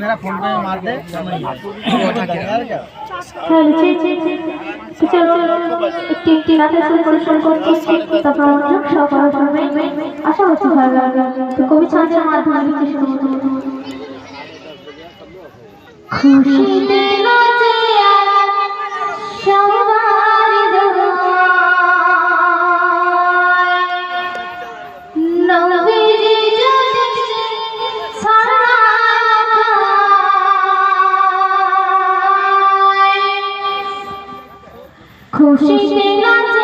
मेरा फोन पे मार दे। আচ্ছা, আচ্ছা। আশা করছি ভালো লাগবে। কবি ছাঁচের মাধ্যমে আমি চেষ্টা করব খুশি 可수진 이.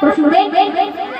Prosumen, ven, ven.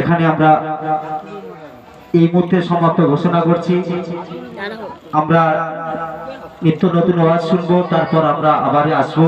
এখানে আমরা এই মুহূর্তে সমাপ্ত ঘোষণা করছি। আমরা নিত্য নতুন আওয়াজ শুনব তারপর আমরা আবার আসব।